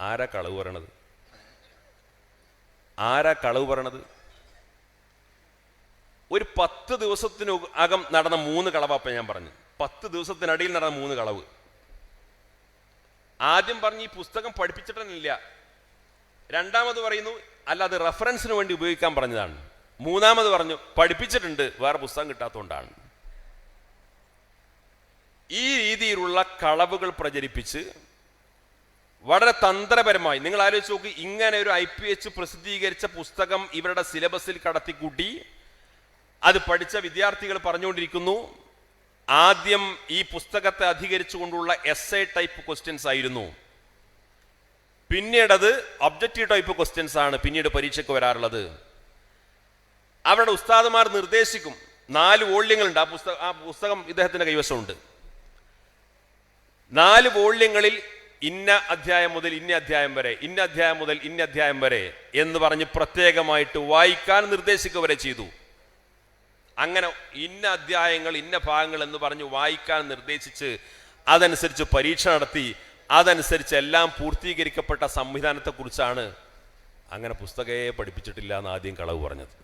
ആരാ കളവ് പറയണത്? ആരാ കളവ് പറയണത്? ഒരു പത്ത് ദിവസത്തിനു അകം നടന്ന മൂന്ന് കളവാപ്പ ഞാൻ പറഞ്ഞു പത്ത് ദിവസത്തിനടിയിൽ നടന്ന മൂന്ന് കളവ്. ആദ്യം പറഞ്ഞ് ഈ പുസ്തകം പഠിപ്പിച്ചിട്ടില്ല രണ്ടാമത് പറയുന്നു അല്ല അത് റെഫറൻസിന് വേണ്ടി ഉപയോഗിക്കാൻ പറഞ്ഞതാണ്. മൂന്നാമത് പറഞ്ഞു പഠിപ്പിച്ചിട്ടുണ്ട് വേറെ പുസ്തകം കിട്ടാത്തതുകൊണ്ടാണ്. ഈ രീതിയിലുള്ള കളവുകൾ പ്രചരിപ്പിച്ച് വളരെ തന്ത്രപരമായി. നിങ്ങൾ ആലോചിച്ച് നോക്കി ഇങ്ങനെ ഒരു ഐ പി എച്ച് പ്രസിദ്ധീകരിച്ച പുസ്തകം ഇവരുടെ സിലബസിൽ കടത്തിക്കൂട്ടി. അത് പഠിച്ച വിദ്യാർത്ഥികൾ പറഞ്ഞുകൊണ്ടിരിക്കുന്നു ആദ്യം ഈ പുസ്തകത്തെ അധികരിച്ചുകൊണ്ടുള്ള എസ് എ ടൈപ്പ് ക്വസ്റ്റ്യൻസ് ആയിരുന്നു. പിന്നീടത് ഒബ്ജക്റ്റീവ് ടൈപ്പ് ക്വസ്റ്റ്യൻസ് ആണ് പിന്നീട് പരീക്ഷയ്ക്ക് വരാറുള്ളത്. അവരുടെ ഉസ്താദുമാർ നിർദ്ദേശിക്കും നാല് വോള്യങ്ങളുണ്ട്. ആ പുസ്തകം ആ പുസ്തകം ഇദ്ദേഹത്തിന്റെ കൈവശമുണ്ട്. നാല് വോള്യങ്ങളിൽ ഇന്ന അധ്യായം മുതൽ ഇന്ന അധ്യായം വരെ ഇന്ന അധ്യായം മുതൽ ഇന്ന അധ്യായം വരെ എന്ന് പറഞ്ഞ് പ്രത്യേകമായിട്ട് വായിക്കാൻ നിർദ്ദേശിക്കുക വരെ ചെയ്തു. അങ്ങനെ ഇന്ന അധ്യായങ്ങൾ ഇന്ന ഭാഗങ്ങൾ എന്ന് പറഞ്ഞ് വായിക്കാൻ നിർദ്ദേശിച്ച് അതനുസരിച്ച് പരീക്ഷ നടത്തി അതനുസരിച്ച് എല്ലാം പൂർത്തീകരിക്കപ്പെട്ട സംവിധാനത്തെക്കുറിച്ചാണ് അങ്ങനെ പുസ്തകയെ പഠിപ്പിച്ചിട്ടില്ല എന്ന് ആദ്യം കളവ് പറഞ്ഞത്.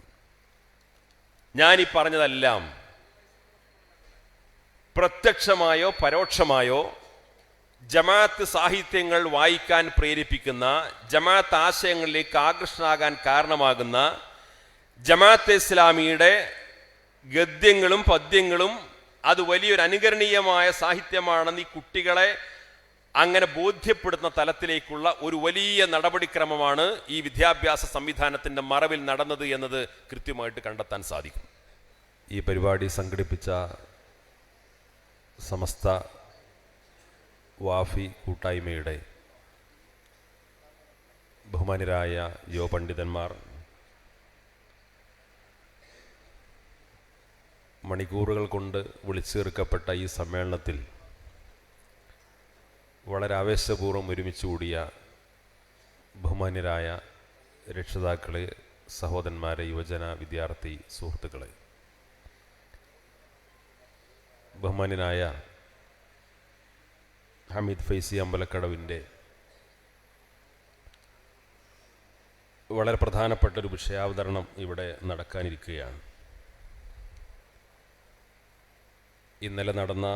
ഈ പറഞ്ഞതെല്ലാം പ്രത്യക്ഷമായോ പരോക്ഷമായോ ജമാഅത്ത് സാഹിത്യങ്ങൾ വായിക്കാൻ പ്രേരിപ്പിക്കുന്ന ജമാഅത്ത് ആശയങ്ങളിലേക്ക് ആകർഷണാകാൻ കാരണമാകുന്ന ജമാഅത്ത് ഇസ്ലാമിയുടെ ഗദ്യങ്ങളും പദ്യങ്ങളും അത് വലിയൊരു അനുകരണീയമായ സാഹിത്യമാണെന്ന് ഈ കുട്ടികളെ അങ്ങനെ ബോധ്യപ്പെടുന്ന തലത്തിലേക്കുള്ള ഒരു വലിയ നടപടിക്രമമാണ് ഈ വിദ്യാഭ്യാസ സംവിധാനത്തിന്റെ മറവിൽ നടന്നത് എന്നത് കൃത്യമായിട്ട് കണ്ടെത്താൻ സാധിക്കും. ഈ പരിപാടി സംഘടിപ്പിച്ച സമസ്ത വാഫി കൂട്ടായ്മയുടെ ബഹുമാനരായ യുവ പണ്ഡിതന്മാർ മണിക്കൂറുകൾ കൊണ്ട് വിളിച്ചേർക്കപ്പെട്ട ഈ സമ്മേളനത്തിൽ വളരെ ആവേശപൂർവം ഒരുമിച്ച് കൂടിയ ബഹുമാന്യരായ രക്ഷിതാക്കളെ സഹോദരന്മാരെ യുവജന വിദ്യാർത്ഥി സുഹൃത്തുക്കളെ. ബഹുമാന്യനായ ഹമീദ് ഫൈസി അമ്പലക്കടവിന്റെ വളരെ പ്രധാനപ്പെട്ട ഒരു വിഷയാവതരണം ഇവിടെ നടക്കാനിരിക്കുകയാണ്. ഇന്നലെ നടന്ന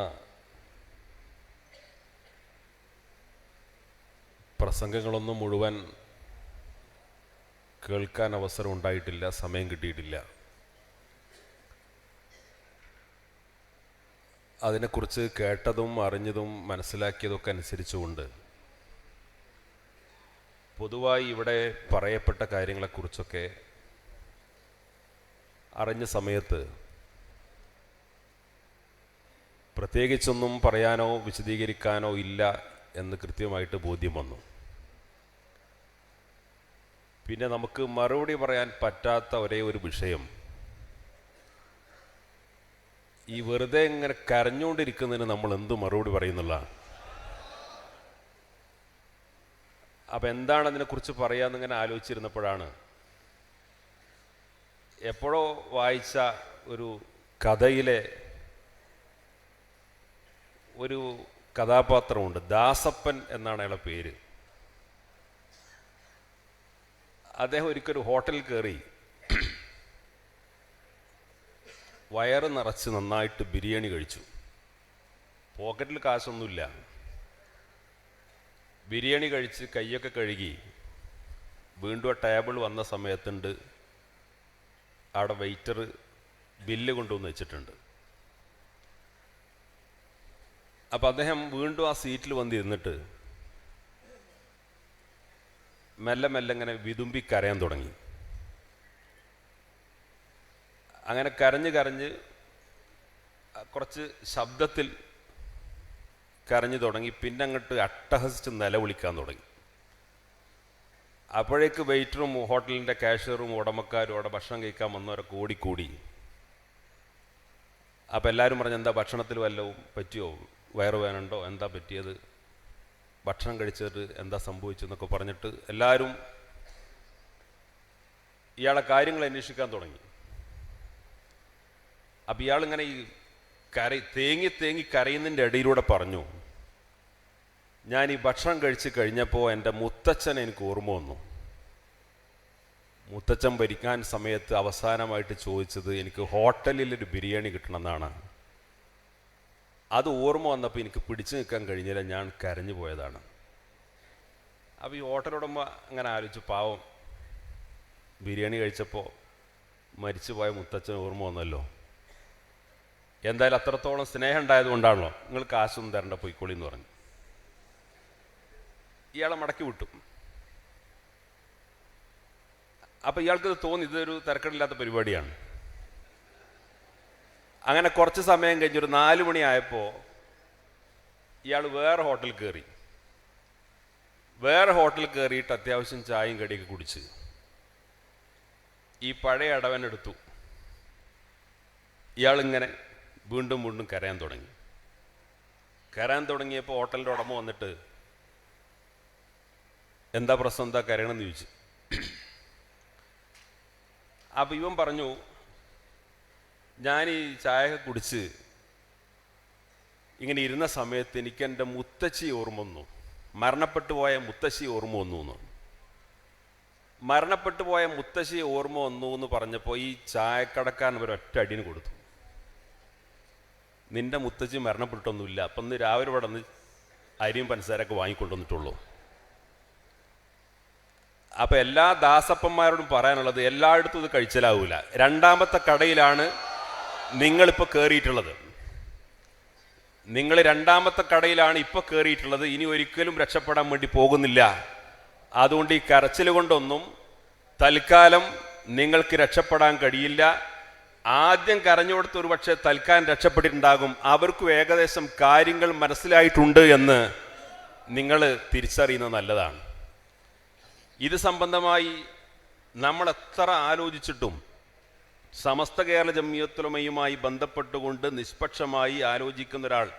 പ്രസംഗങ്ങളൊന്നും മുഴുവൻ കേൾക്കാൻ അവസരം ഉണ്ടായിട്ടില്ല സമയം കിട്ടിയിട്ടില്ല. അതിനെക്കുറിച്ച് കേട്ടതും അറിഞ്ഞതും മനസ്സിലാക്കിയതൊക്കെ അനുസരിച്ചുകൊണ്ട് പൊതുവായി ഇവിടെ പറയപ്പെട്ട കാര്യങ്ങളെക്കുറിച്ചൊക്കെ അറിഞ്ഞ സമയത്ത് പ്രത്യേകിച്ചൊന്നും പറയാനോ വിശദീകരിക്കാനോ ഇല്ല എന്ന് കൃത്യമായിട്ട് ബോധ്യം വന്നു. പിന്നെ നമുക്ക് മറുപടി പറയാൻ പറ്റാത്ത ഒരേ ഒരു വിഷയം ഈ വെറുതെ ഇങ്ങനെ കരഞ്ഞുകൊണ്ടിരിക്കുന്നതിന് നമ്മൾ എന്ത് മറുപടി പറയുന്നുള്ള അപ്പം എന്താണ് അതിനെക്കുറിച്ച് പറയാമെന്നിങ്ങനെ ആലോചിച്ചിരുന്നപ്പോഴാണ് എപ്പോഴോ വായിച്ച ഒരു കഥയിലെ ഒരു കഥാപാത്രമുണ്ട്. ദാസപ്പൻ എന്നാണ് അയാളെ പേര്. അദ്ദേഹം ഒരിക്കലും ഹോട്ടലിൽ കയറി വയറ് നിറച്ച് നന്നായിട്ട് ബിരിയാണി കഴിച്ചു. പോക്കറ്റിൽ കാശൊന്നുമില്ല. ബിരിയാണി കഴിച്ച് കൈയൊക്കെ കഴുകി വീണ്ടും ആ ടേബിൾ വന്ന സമയത്തുണ്ട്. അവിടെ വെയിറ്റർ ബില്ല് കൊണ്ടുവന്ന് വെച്ചിട്ടുണ്ട്. അപ്പം അദ്ദേഹം വീണ്ടും ആ സീറ്റിൽ വന്നിരുന്നിട്ട് മെല്ലെ മെല്ലെ ഇങ്ങനെ വിതുമ്പി കരയാൻ തുടങ്ങി. അങ്ങനെ കരഞ്ഞ് കരഞ്ഞ് കുറച്ച് ശബ്ദത്തിൽ കരഞ്ഞു തുടങ്ങി. പിന്നെ അങ്ങോട്ട് അട്ടഹസിച്ച് നിലവിളിക്കാൻ തുടങ്ങി. അപ്പോഴേക്ക് വെയിറ്ററും ഹോട്ടലിന്റെ കാഷ്യറും ഉടമക്കാരും അവിടെ ഭക്ഷണം കഴിക്കാൻ വന്നവരൊക്കെ ഓടിക്കൂടി അപ്പോൾ എല്ലാവരും പറഞ്ഞു എന്താ ഭക്ഷണത്തിൽ വല്ലതും പറ്റിയോ? വയറ് വേനുണ്ടോ എന്താ പറ്റിയത്? ഭക്ഷണം കഴിച്ചിട്ട് എന്താ സംഭവിച്ചെന്നൊക്കെ പറഞ്ഞിട്ട് എല്ലാവരും ഇയാളെ കാര്യങ്ങൾ അന്വേഷിക്കാൻ തുടങ്ങി. അപ്പം ഇയാളിങ്ങനെ ഈ കര തേങ്ങി തേങ്ങി കരയുന്നതിന്റെ ഇടയിലൂടെ പറഞ്ഞു ഞാൻ ഈ ഭക്ഷണം കഴിച്ച് കഴിഞ്ഞപ്പോൾ എന്റെ മുത്തച്ഛൻ എനിക്ക് ഓർമ്മ വന്നു. മുത്തച്ഛൻ ഭരിക്കാൻ സമയത്ത് അവസാനമായിട്ട് ചോദിച്ചത് എനിക്ക് ഹോട്ടലിൽ ഒരു ബിരിയാണി കിട്ടണമെന്നാണ്. അത് ഓർമ്മ വന്നപ്പോൾ എനിക്ക് പിടിച്ചു നിൽക്കാൻ കഴിഞ്ഞില്ല ഞാൻ കരഞ്ഞു പോയതാണ്. അപ്പോൾ ഈ ഹോട്ടൽ അങ്ങനെ ആലോചിച്ചു പാവം ബിരിയാണി കഴിച്ചപ്പോൾ മരിച്ചുപോയ മുത്തച്ഛൻ ഓർമ്മ വന്നല്ലോ. എന്തായാലും അത്രത്തോളം സ്നേഹം ഉണ്ടായതുകൊണ്ടാണല്ലോ നിങ്ങൾ കാശൊന്നും തരണ്ട പൊയ്ക്കോളി എന്ന് പറഞ്ഞു ഇയാളെ മടക്കി വിട്ടു. അപ്പൊ ഇയാൾക്ക് തോന്നി ഇതൊരു തിരക്കടില്ലാത്ത പരിപാടിയാണ്. അങ്ങനെ കുറച്ച് സമയം കഴിഞ്ഞൊരു നാല് മണിയായപ്പോൾ ഇയാൾ വേറെ ഹോട്ടലിൽ കയറി വേറെ ഹോട്ടലിൽ കയറിയിട്ട് അത്യാവശ്യം ചായയും കടിയൊക്കെ കുടിച്ച് ഈ പഴയ അടവനെടുത്തു ഇയാളിങ്ങനെ വീണ്ടും വീണ്ടും കരയാൻ തുടങ്ങി. കരയാൻ തുടങ്ങിയപ്പോൾ ഹോട്ടലിന്റെ ഉടമ വന്നിട്ട് എന്താ പ്രശ്നം? എന്താ കരയണമെന്ന് ചോദിച്ചു. അപ്പം ഇവൻ പറഞ്ഞു ഞാൻ ഈ ചായ കുടിച്ച് ഇങ്ങനെ ഇരുന്ന സമയത്ത് എനിക്ക് എന്റെ മുത്തശ്ശി ഓർമ്മ വന്നു. മരണപ്പെട്ടു പോയ മുത്തശ്ശി ഓർമ്മ വന്നു എന്ന് മരണപ്പെട്ടു പോയ മുത്തശ്ശി ഓർമ്മ വന്നു എന്ന് പറഞ്ഞപ്പോൾ ഈ ചായക്കടക്കാരൻ ഒരു ഒറ്റ അടിന് കൊടുത്തു. നിന്റെ മുത്തച്ഛൻ മരണപ്പെട്ടൊന്നുമില്ല അപ്പം ഇന്ന് രാവിലെ ഇവിടെ നിന്ന് അരിയും പഞ്ചസാരൊക്കെ വാങ്ങിക്കൊണ്ടുവന്നിട്ടുള്ളൂ. അപ്പൊ എല്ലാ ദാസപ്പന്മാരോടും പറയാനുള്ളത് എല്ലായിടത്തും ഇത് കഴിച്ചലാവൂല. രണ്ടാമത്തെ കടയിലാണ് നിങ്ങളിപ്പോൾ കയറിയിട്ടുള്ളത് നിങ്ങൾ രണ്ടാമത്തെ കടയിലാണ് ഇപ്പോൾ കയറിയിട്ടുള്ളത് ഇനി ഒരിക്കലും രക്ഷപ്പെടാൻ വേണ്ടി പോകുന്നില്ല. അതുകൊണ്ട് ഈ കരച്ചിൽ കൊണ്ടൊന്നും തൽക്കാലം നിങ്ങൾക്ക് രക്ഷപ്പെടാൻ കഴിയില്ല. ആദ്യം കരഞ്ഞുകൊടുത്ത് ഒരു പക്ഷേ തൽക്കാലം രക്ഷപ്പെട്ടിട്ടുണ്ടാകും. അവർക്കും ഏകദേശം കാര്യങ്ങൾ മനസ്സിലായിട്ടുണ്ട് എന്ന് നിങ്ങൾ തിരിച്ചറിയുന്നത് നല്ലതാണ്. ഇത് സംബന്ധമായി നമ്മൾ എത്ര ആലോചിച്ചിട്ടും സമസ്ത കേരള ജമ്മിയത്തുലമയുമായി ബന്ധപ്പെട്ടുകൊണ്ട് നിഷ്പക്ഷമായി ആലോചിക്കുന്ന ഒരാൾ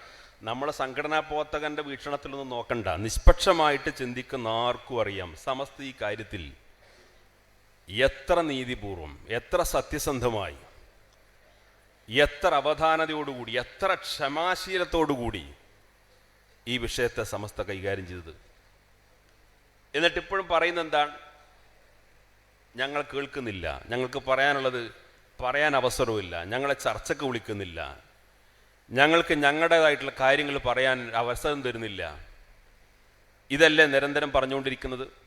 നമ്മളെ സംഘടനാ പ്രവർത്തകന്റെ വീക്ഷണത്തിലൊന്നും നോക്കണ്ട. നിഷ്പക്ഷമായിട്ട് ചിന്തിക്കുന്ന ആർക്കും അറിയാം. സമസ്ത ഈ കാര്യത്തിൽ എത്ര നീതിപൂർവം എത്ര സത്യസന്ധമായി എത്ര അവധാനതയോടുകൂടി എത്ര ക്ഷമാശീലത്തോടുകൂടി ഈ വിഷയത്തെ സമസ്ത കൈകാര്യം ചെയ്തത്. എന്നിട്ട് ഇപ്പോഴും പറയുന്നത് എന്താണ്? ഞങ്ങൾ കേൾക്കുന്നില്ല. ഞങ്ങൾക്ക് പറയാനുള്ളത് പറയാൻ അവസരവുമില്ല. ഞങ്ങളെ ചർച്ചയ്ക്ക് വിളിക്കുന്നില്ല. ഞങ്ങൾക്ക് ഞങ്ങളുടേതായിട്ടുള്ള കാര്യങ്ങൾ പറയാൻ അവസരം തരുന്നില്ല. ഇതല്ലേ നിരന്തരം പറഞ്ഞുകൊണ്ടിരിക്കുന്നത്?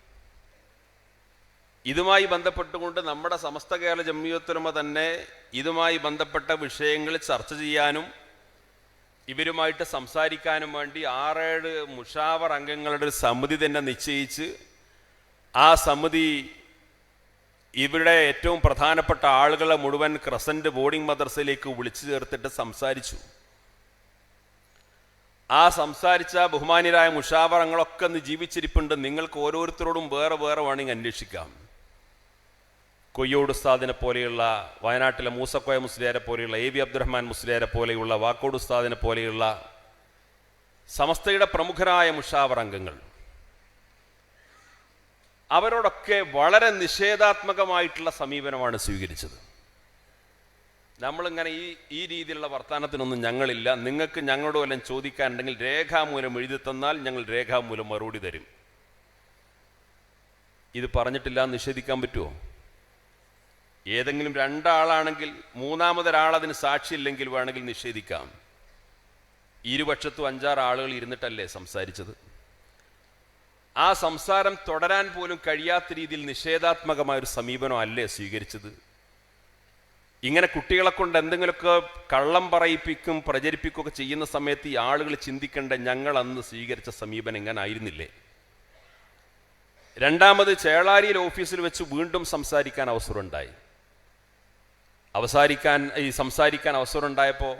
ഇതുമായി ബന്ധപ്പെട്ടുകൊണ്ട് നമ്മുടെ സമസ്ത കേരള ജമ്മിയത്തുലമ തന്നെ ഇതുമായി ബന്ധപ്പെട്ട വിഷയങ്ങൾ ചർച്ച ചെയ്യാനും ഇവരുമായിട്ട് സംസാരിക്കാനും വേണ്ടി ആറേഴ് മുഷാവർ അംഗങ്ങളുടെ ഒരു സമിതി തന്നെ നിശ്ചയിച്ച് ആ സമിതി ഇവിടെ ഏറ്റവും പ്രധാനപ്പെട്ട ആളുകളെ മുഴുവൻ ക്രസന്റ് ബോർഡിംഗ് മദ്രസയിലേക്ക് വിളിച്ചു ചേർത്തിട്ട് സംസാരിച്ചു. ആ സംസാരിച്ച ബഹുമാനിരായ മുഷാവറങ്ങളൊക്കെ ഒന്ന് ജീവിച്ചിരിപ്പുണ്ട്. നിങ്ങൾക്ക് ഓരോരുത്തരോടും വേറെ വേറെ വേണമെങ്കിൽ അന്വേഷിക്കാം. കൊയ്യോട് ഉസ്താദിനെ പോലെയുള്ള വയനാട്ടിലെ മൂസക്കോയ മുസ്ലിയാരെ പോലെയുള്ള എ വി അബ്ദുറഹ്മാൻ മുസ്ലിയാരെ പോലെയുള്ള വാക്കോട് ഉസ്താദിനെ പോലെയുള്ള സമസ്തയുടെ പ്രമുഖരായ മുഷാവർ അംഗങ്ങൾ. അവരോടൊക്കെ വളരെ നിഷേധാത്മകമായിട്ടുള്ള സമീപനമാണ് സ്വീകരിച്ചത്. നമ്മളിങ്ങനെ ഈ ഈ രീതിയിലുള്ള വർത്തമാനത്തിനൊന്നും ഞങ്ങളില്ല. നിങ്ങൾക്ക് ഞങ്ങളോട് വല്ലതും ചോദിക്കാനുണ്ടെങ്കിൽ രേഖാമൂലം എഴുതി തന്നാൽ ഞങ്ങൾ രേഖാമൂലം മറുപടി തരും. ഇത് പറഞ്ഞിട്ടില്ല നിഷേധിക്കാൻ പറ്റുമോ ഏതെങ്കിലും രണ്ടാളാണെങ്കിൽ മൂന്നാമതൊരാൾ അതിന് സാക്ഷിയില്ലെങ്കിൽ വേണമെങ്കിൽ നിഷേധിക്കാം. ഇരുപക്ഷത്തും അഞ്ചാറ് ആളുകൾ ഇരുന്നിട്ടല്ലേ സംസാരിച്ചത്? ആ സംസാരം തുടരാൻ പോലും കഴിയാത്ത രീതിയിൽ നിഷേധാത്മകമായ ഒരു സമീപനം അല്ലേ സ്വീകരിച്ചത്? ഇങ്ങനെ കുട്ടികളെ കൊണ്ട് എന്തെങ്കിലുമൊക്കെ കള്ളം പറയിപ്പിക്കും പ്രചരിപ്പിക്കുകയൊക്കെ ചെയ്യുന്ന സമയത്ത് ഈ ആളുകൾ ചിന്തിക്കേണ്ട ഞങ്ങൾ അന്ന് സ്വീകരിച്ച സമീപനം ഇങ്ങനെ ആയിരുന്നില്ലേ? രണ്ടാമത് ചേളാരിയിൽ ഓഫീസിൽ വെച്ച് വീണ്ടും സംസാരിക്കാൻ അവസരമുണ്ടായി അവസാരിക്കാൻ ഈ സംസാരിക്കാൻ അവസരം ഉണ്ടായപ്പോൾ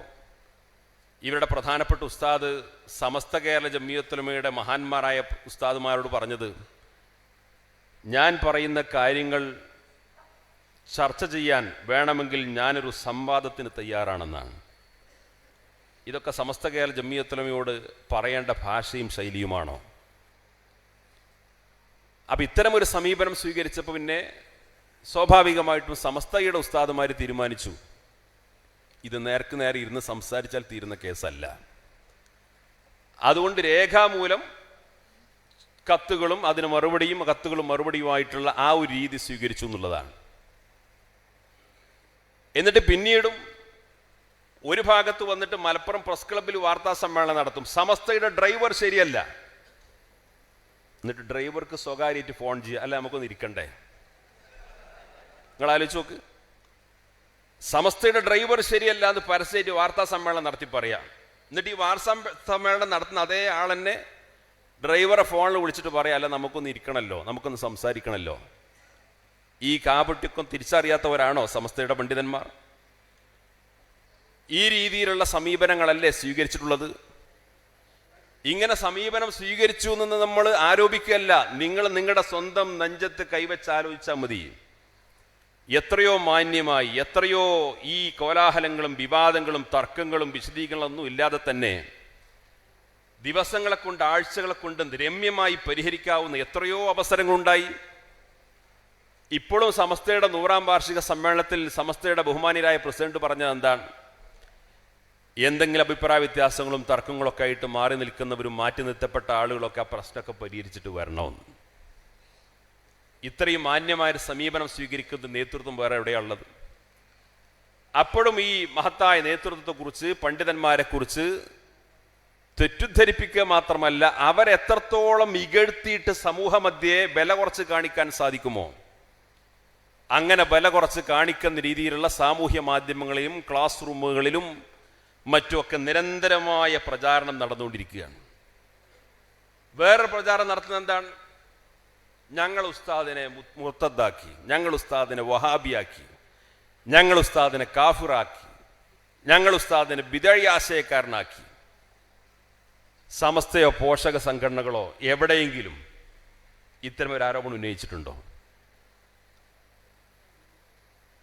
ഇവരുടെ പ്രധാനപ്പെട്ട ഉസ്താദ് സമസ്ത കേരള ജമ്മിയത്തുലമയുടെ മഹാന്മാരായ ഉസ്താദുമാരോട് പറഞ്ഞത് ഞാൻ പറയുന്ന കാര്യങ്ങൾ ചർച്ച ചെയ്യാൻ വേണമെങ്കിൽ ഞാനൊരു സംവാദത്തിന് തയ്യാറാണെന്നാണ്. ഇതൊക്കെ സമസ്ത കേരള ജമ്മിയത്തുലമയോട് പറയേണ്ട ഭാഷയും ശൈലിയുമാണോ? അപ്പം ഇത്തരമൊരു സമീപനം സ്വീകരിച്ചപ്പോൾ പിന്നെ സ്വാഭാവികമായിട്ടും സമസ്തയുടെ ഉസ്താദുമാർ തീരുമാനിച്ചു. ഇത് നേർക്ക് നേരെ ഇരുന്ന് സംസാരിച്ചാൽ തീരുന്ന കേസല്ല. അതുകൊണ്ട് രേഖാമൂലം കത്തുകളും അതിന് മറുപടിയും കത്തുകളും മറുപടിയുമായിട്ടുള്ള ആ ഒരു രീതി സ്വീകരിച്ചു എന്നുള്ളതാണ്. എന്നിട്ട് പിന്നീടും ഒരു ഭാഗത്ത് വന്നിട്ട് മലപ്പുറം പ്രസ് ക്ലബ്ബിൽ വാർത്താ സമ്മേളനം നടത്തും. സമസ്തയുടെ ഡ്രൈവർ ശരിയല്ല. എന്നിട്ട് ഡ്രൈവർക്ക് സ്വകാര്യമായിട്ട് ഫോൺ ചെയ്യുക. അല്ല നമുക്കൊന്ന് ഇരിക്കണ്ടേ? നിങ്ങൾ ആലോചിച്ച് നോക്ക്. സമസ്തയുടെ ഡ്രൈവർ ശരിയല്ല എന്ന് പരസ്യമായിട്ട് വാർത്താ സമ്മേളനം നടത്തി പറയാം. എന്നിട്ട് ഈ വാർത്താ സമ്മേളനം നടത്തുന്ന അതേ ആളെന്നെ ഡ്രൈവറെ ഫോണിൽ വിളിച്ചിട്ട് പറയാം അല്ല നമുക്കൊന്ന് ഇരിക്കണമല്ലോ നമുക്കൊന്ന് സംസാരിക്കണമല്ലോ ഈ കാപട്ടിക്കും തിരിച്ചറിയാത്തവരാണോ സമസ്തയുടെ പണ്ഡിതന്മാർ? ഈ രീതിയിലുള്ള സമീപനങ്ങളല്ലേ സ്വീകരിച്ചിട്ടുള്ളത്? ഇങ്ങനെ സമീപനം സ്വീകരിച്ചു എന്ന് നമ്മൾ ആരോപിക്കുകയല്ല. നിങ്ങൾ നിങ്ങളുടെ സ്വന്തം നെഞ്ചത്ത് കൈവച്ചാലോചിച്ചാൽ മതിയും മതി. എത്രയോ മാന്യമായി എത്രയോ ഈ കോലാഹലങ്ങളും വിവാദങ്ങളും തർക്കങ്ങളും വിശദീകരണങ്ങളൊന്നും ഇല്ലാതെ തന്നെ ദിവസങ്ങളെ കൊണ്ട് ആഴ്ചകളെ കൊണ്ട് രമ്യമായി പരിഹരിക്കാവുന്ന എത്രയോ അവസരങ്ങളുണ്ടായി. ഇപ്പോഴും സമസ്തയുടെ നൂറാം വാർഷിക സമ്മേളനത്തിൽ സമസ്തയുടെ ബഹുമാനിയരായ പ്രസിഡന്റ് പറഞ്ഞത് എന്താണ്? എന്തെങ്കിലും അഭിപ്രായ വ്യത്യാസങ്ങളും തർക്കങ്ങളൊക്കെ ആയിട്ട് മാറി നിൽക്കുന്നവരും മാറ്റി നിർത്തപ്പെട്ട ആളുകളൊക്കെ ആ പ്രശ്നമൊക്കെ പരിഹരിച്ചിട്ട് വരണമെന്ന്. ഇത്രയും മാന്യമായൊരു സമീപനം സ്വീകരിക്കുന്ന നേതൃത്വം വേറെ എവിടെയുള്ളത് അപ്പോഴും ഈ മഹത്തായ നേതൃത്വത്തെക്കുറിച്ച് പണ്ഡിതന്മാരെക്കുറിച്ച് തെറ്റിദ്ധരിപ്പിക്കുക മാത്രമല്ല അവരെത്രത്തോളം ഇകഴ്ത്തിയിട്ട് സമൂഹമധ്യേ വില കുറച്ച് കാണിക്കാൻ സാധിക്കുമോ? അങ്ങനെ വില കുറച്ച് കാണിക്കുന്ന രീതിയിലുള്ള സാമൂഹ്യ മാധ്യമങ്ങളെയും ക്ലാസ് റൂമുകളിലും മറ്റുമൊക്കെ നിരന്തരമായ പ്രചാരണം നടന്നുകൊണ്ടിരിക്കുകയാണ്. വേറെ പ്രചാരണം നടത്തുന്നത് എന്താണ്? ഞങ്ങൾ ഉസ്താദിനെ മുത്തദ്ദാക്കി ഞങ്ങൾ ഉസ്താദിനെ വഹാബിയാക്കി ഞങ്ങൾ ഉസ്താദിനെ കാഫിറാക്കി ഞങ്ങൾ ഉസ്താദിനെ ബിതഴി ആശയക്കാരനാക്കി. സമസ്തയോ പോഷക സംഘടനകളോ എവിടെയെങ്കിലും ഇത്തരം ഒരു ആരോപണം ഉന്നയിച്ചിട്ടുണ്ടോ?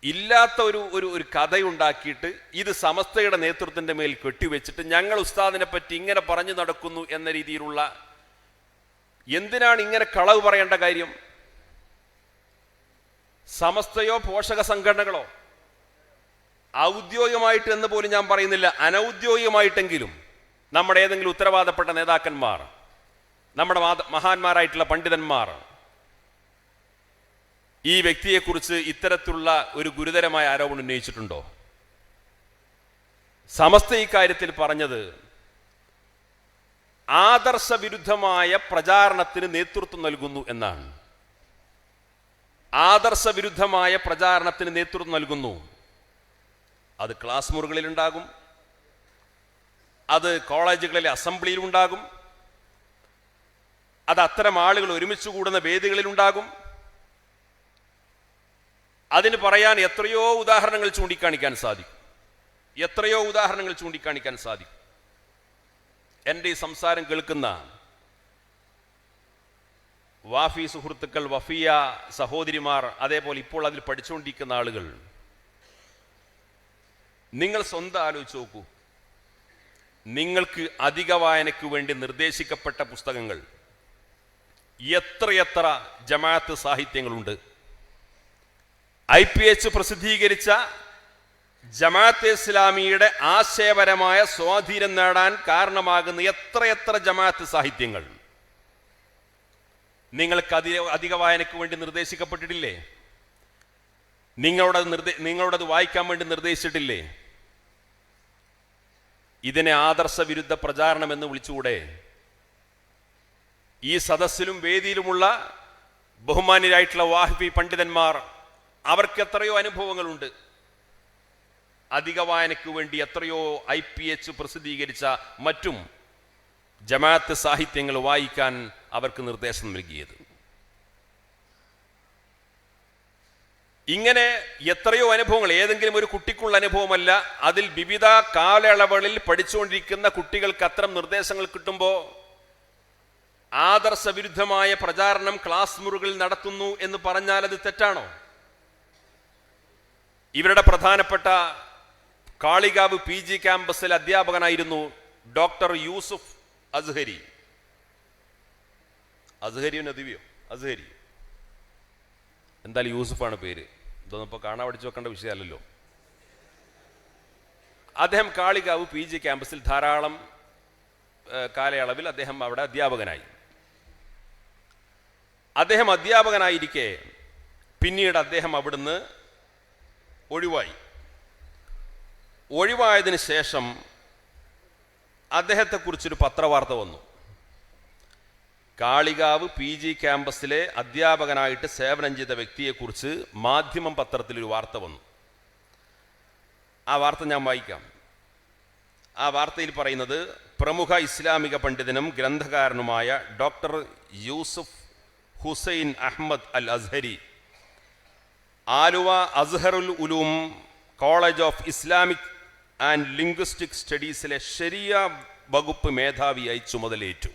ഇല്ലാത്ത ഒരു ഒരു ഒരു കഥയുണ്ടാക്കിയിട്ട് ഇത് സമസ്തയുടെ നേതൃത്വത്തിന്റെ മേൽ കെട്ടിവെച്ചിട്ട് ഞങ്ങൾ ഉസ്താദിനെ പറ്റി ഇങ്ങനെ പറഞ്ഞു നടക്കുന്നു എന്ന രീതിയിലുള്ള എന്തിനാണ് ഇങ്ങനെ കളവ് പറയേണ്ട കാര്യം? സമസ്തയോ പോഷക സംഘടനകളോ? ഔദ്യോഗികമായിട്ട് എന്ന് പോലും ഞാൻ പറയുന്നില്ല. അനൗദ്യോഗികമായിട്ടെങ്കിലും നമ്മുടെ ഏതെങ്കിലും ഉത്തരവാദപ്പെട്ട നേതാക്കന്മാർ നമ്മുടെ മഹാന്മാരായിട്ടുള്ള പണ്ഡിതന്മാർ ഈ വ്യക്തിയെക്കുറിച്ച് ഇത്തരത്തിലുള്ള ഒരു ഗുരുതരമായ ആരോപണം ഉന്നയിച്ചിട്ടുണ്ടോ? സമസ്ത ഇക്കാര്യത്തിൽ പറഞ്ഞത് ആദർശവിരുദ്ധമായ പ്രചാരണത്തിന് നേതൃത്വം നൽകുന്നു എന്നാണ്. ആദർശവിരുദ്ധമായ പ്രചാരണത്തിന് നേതൃത്വം നൽകുന്നു. അത് ക്ലാസ് മുറികളിൽ ഉണ്ടാകും അത് കോളേജുകളിലെ അസംബ്ലിയിൽ ഉണ്ടാകും അത് അത്തരം ആളുകൾ ഒരുമിച്ച് കൂടുന്ന വേദികളിൽ ഉണ്ടാകും അതിന് പറയാൻ എത്രയോ ഉദാഹരണങ്ങൾ ചൂണ്ടിക്കാണിക്കാൻ സാധിക്കും. എത്രയോ ഉദാഹരണങ്ങൾ ചൂണ്ടിക്കാണിക്കാൻ സാധിക്കും. എന്റെ ഈ സംസാരം കേൾക്കുന്ന വാഫി സുഹൃത്തുക്കൾ വഫിയ സഹോദരിമാർ അതേപോലെ ഇപ്പോൾ അതിൽ പഠിച്ചുകൊണ്ടിരിക്കുന്ന ആളുകൾ നിങ്ങൾ സ്വന്തം ആലോചിച്ച് നോക്കൂ. നിങ്ങൾക്ക് അധിക വായനയ്ക്ക് വേണ്ടി നിർദ്ദേശിക്കപ്പെട്ട പുസ്തകങ്ങൾ എത്രയെത്ര ജമാഅത്ത് സാഹിത്യങ്ങളുണ്ട്. ഐ പി എച്ച് പ്രസിദ്ധീകരിച്ച ജമാഅത്തെ ഇസ്ലാമിയുടെ ആശയപരമായ സ്വാധീനം നേടാൻ കാരണമാകുന്ന എത്രയെത്ര ജമാഅത്ത് സാഹിത്യങ്ങൾ. നിങ്ങൾക്ക് അധിക അധിക വായനയ്ക്ക് വേണ്ടി നിർദ്ദേശിക്കപ്പെട്ടിട്ടില്ലേ? നിങ്ങളോട് നിർദ്ദേ നിങ്ങളോടത് വായിക്കാൻ വേണ്ടി നിർദ്ദേശിച്ചിട്ടില്ലേ? ഇതിനെ ആദർശ വിരുദ്ധ പ്രചാരണം എന്ന് വിളിച്ചുകൂടെ? ഈ സദസ്സിലും വേദിയിലുമുള്ള ബഹുമാന്യരായിട്ടുള്ള വാഹിബി പണ്ഡിതന്മാർ അവർക്ക് എത്രയോ അനുഭവങ്ങളുണ്ട്. അധിക വായനയ്ക്ക് വേണ്ടി എത്രയോ ഐ പി എച്ച് പ്രസിദ്ധീകരിച്ച മറ്റും ജമാഅത്ത് സാഹിത്യങ്ങൾ വായിക്കാൻ അവർക്ക് നിർദ്ദേശം നൽകിയത്. ഇങ്ങനെ എത്രയോ അനുഭവങ്ങൾ ഏതെങ്കിലും ഒരു കുട്ടിക്കുള്ള അനുഭവമല്ല അതിൽ വിവിധ കാലയളവുകളിൽ പഠിച്ചുകൊണ്ടിരിക്കുന്ന കുട്ടികൾക്ക് അത്തരം നിർദ്ദേശങ്ങൾ കിട്ടുമ്പോൾ ആദർശവിരുദ്ധമായ പ്രചാരണം ക്ലാസ് മുറികളിൽ നടത്തുന്നു എന്ന് പറഞ്ഞാൽ അത് തെറ്റാണോ? ഇവരുടെ പ്രധാനപ്പെട്ട കാളികാവ് പി ജി ക്യാമ്പസിൽ അധ്യാപകനായിരുന്നു ഡോക്ടർ യൂസുഫ് അസ്ഹരി. അസ്ഹരിയോ നദിവിയോ അസ്ഹരി. എന്തായാലും യൂസുഫാണ് പേര്. ഇതൊന്നും ഇപ്പോൾ കാണാൻ പഠിച്ചു വെക്കേണ്ട വിഷയമല്ലല്ലോ. അദ്ദേഹം കാളികാവ് പി ജി ക്യാമ്പസിൽ ധാരാളം കാലയളവിൽ അദ്ദേഹം അവിടെ അധ്യാപകനായി. അദ്ദേഹം അധ്യാപകനായിരിക്കെ പിന്നീട് അദ്ദേഹം അവിടുന്ന് ഒഴിവായി. ഒഴിവായതിനു ശേഷം അദ്ദേഹത്തെക്കുറിച്ചൊരു പത്രവാർത്ത വന്നു. കാളികാവ് പി ജി ക്യാമ്പസിലെ അധ്യാപകനായിട്ട് സേവനം ചെയ്ത വ്യക്തിയെക്കുറിച്ച് മാധ്യമം പത്രത്തിലൊരു വാർത്ത വന്നു. ആ വാർത്ത ഞാൻ വായിക്കാം. ആ വാർത്തയിൽ പറയുന്നത് പ്രമുഖ ഇസ്ലാമിക പണ്ഡിതനും ഗ്രന്ഥകാരനുമായ doctor Yusuf Hussain Ahmed Al Azhari Aluva Azharul Uloom college of Islamic and linguistic സ്റ്റഡീസിലെ ശരിയ വകുപ്പ് മേധാവിയായി ചുമതലയേറ്റു.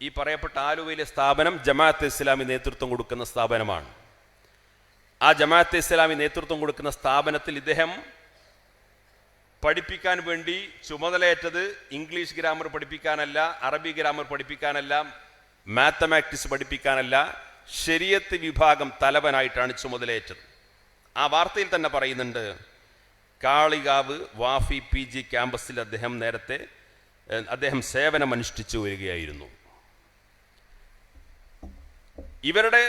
ഈ പറയപ്പെട്ട ആലുവയിലെ സ്ഥാപനം ജമാഅത്ത് ഇസ്ലാമി നേതൃത്വം കൊടുക്കുന്ന സ്ഥാപനമാണ്. ആ ജമാഅത്ത് ഇസ്ലാമി നേതൃത്വം കൊടുക്കുന്ന സ്ഥാപനത്തിൽ ഇദ്ദേഹം പഠിപ്പിക്കാൻ വേണ്ടി ചുമതലയേറ്റത് ഇംഗ്ലീഷ് ഗ്രാമർ പഠിപ്പിക്കാനല്ല അറബി ഗ്രാമർ പഠിപ്പിക്കാനല്ല മാത്തമാറ്റിക്സ് പഠിപ്പിക്കാനല്ല ശരിയത്ത് വിഭാഗം തലവനായിട്ടാണ് ചുമതലയേറ്റത്. ആ വാർത്തയിൽ തന്നെ പറയുന്നുണ്ട് കാളികാവ് വാഫി പി ജി ക്യാമ്പസിൽ അദ്ദേഹം നേരത്തെ അദ്ദേഹം സേവനമനുഷ്ഠിച്ചു വരികയായിരുന്നു. ഇവരുടെ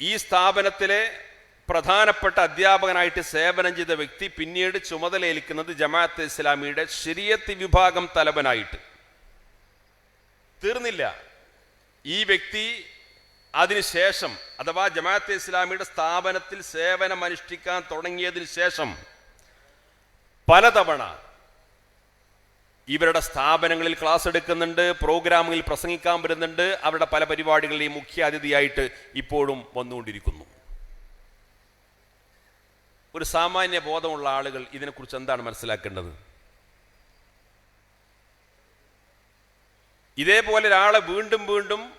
ഈ സ്ഥാപനത്തിലെ പ്രധാനപ്പെട്ട അധ്യാപകനായിട്ട് സേവനം ചെയ്ത വ്യക്തി പിന്നീട് ചുമതലയേൽക്കുന്നത് ജമാഅത്ത് ഇസ്ലാമിയുടെ ശരിയത്ത് വിഭാഗം തലവനായിട്ട്. തീർന്നില്ല. ഈ വ്യക്തി അതിനുശേഷം അഥവാ ജമാഅത്തെ ഇസ്ലാമിയുടെ സ്ഥാപനത്തിൽ സേവനം അനുഷ്ഠിക്കാൻ തുടങ്ങിയതിന് ശേഷം പലതവണ ഇവരുടെ സ്ഥാപനങ്ങളിൽ ക്ലാസ് എടുക്കുന്നുണ്ട് പ്രോഗ്രാമുകളിൽ പ്രസംഗിക്കാൻ വരുന്നുണ്ട് അവരുടെ പല പരിപാടികളിലെയും മുഖ്യ അതിഥിയായിട്ട് ഇപ്പോഴും വന്നുകൊണ്ടിരിക്കുന്നു. ഒരു സാമാന്യ ബോധമുള്ള ആളുകൾ ഇതിനെക്കുറിച്ച് എന്താണ് മനസ്സിലാക്കേണ്ടത്? ഇതേപോലെ ഒരാളെ വീണ്ടും വീണ്ടും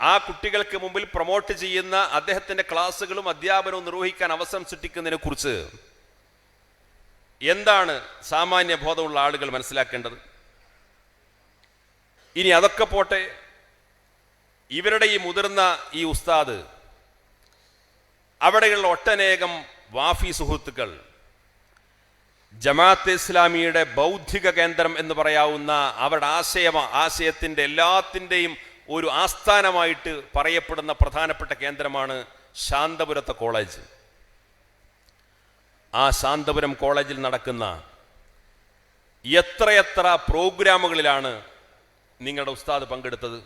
ആ കുട്ടികൾക്ക് മുമ്പിൽ പ്രൊമോട്ട് ചെയ്യുന്ന അദ്ദേഹത്തിന്റെ ക്ലാസ്സുകളും അധ്യാപനവും നിർവഹിക്കാൻ അവസരം സൃഷ്ടിക്കുന്നതിനെ കുറിച്ച് എന്താണ് സാമാന്യ ബോധമുള്ള ആളുകൾ മനസ്സിലാക്കേണ്ടത്? ഇനി അതൊക്കെ പോട്ടെ. ഇവരുടെ ഈ മുതിർന്ന ഈ ഉസ്താദ് അവിടെയുള്ള ഒട്ടനേകം വാഫി സുഹൃത്തുക്കൾ ജമാഅത്ത് ഇസ്ലാമിയുടെ ബൗദ്ധിക കേന്ദ്രം എന്ന് പറയാവുന്ന അവരുടെ ആശയ ആശയത്തിന്റെ എല്ലാത്തിന്റെയും ഒരു ആസ്ഥാനമായിട്ട് പറയപ്പെടുന്ന പ്രധാനപ്പെട്ട കേന്ദ്രമാണ് ശാന്തപുരത്തെ കോളേജ്. ആ ശാന്തപുരം കോളേജിൽ നടക്കുന്ന എത്രയെത്ര പ്രോഗ്രാമുകളിലാണ് നിങ്ങളുടെ ഉസ്താദ് പങ്കെടുത്തത്?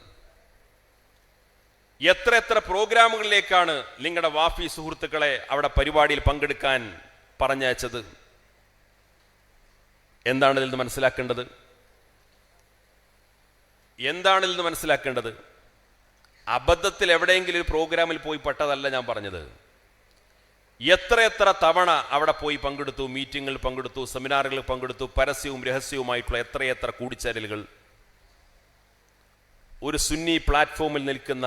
എത്രയെത്ര എത്ര പ്രോഗ്രാമുകളിലേക്കാണ് നിങ്ങളുടെ വാഫി സുഹൃത്തുക്കളെ അവിടെ പരിപാടിയിൽ പങ്കെടുക്കാൻ പറഞ്ഞയച്ചത്? എന്താണ് ഇതിൽ നിന്ന് മനസ്സിലാക്കേണ്ടത്? എന്താണ് ഇന്ന് മനസ്സിലാക്കേണ്ടത്? അബദ്ധത്തിൽ എവിടെയെങ്കിലും ഒരു പ്രോഗ്രാമിൽ പോയി പെട്ടതല്ല ഞാൻ പറഞ്ഞത്. എത്രയെത്ര തവണ അവിടെ പോയി പങ്കെടുത്തു മീറ്റിങ്ങിൽ പങ്കെടുത്തു സെമിനാറുകളിൽ പങ്കെടുത്തു പരസ്യവും രഹസ്യവുമായിട്ടുള്ള എത്രയെത്ര കൂടിച്ചേരലുകൾ. ഒരു സുന്നി പ്ലാറ്റ്ഫോമിൽ നിൽക്കുന്ന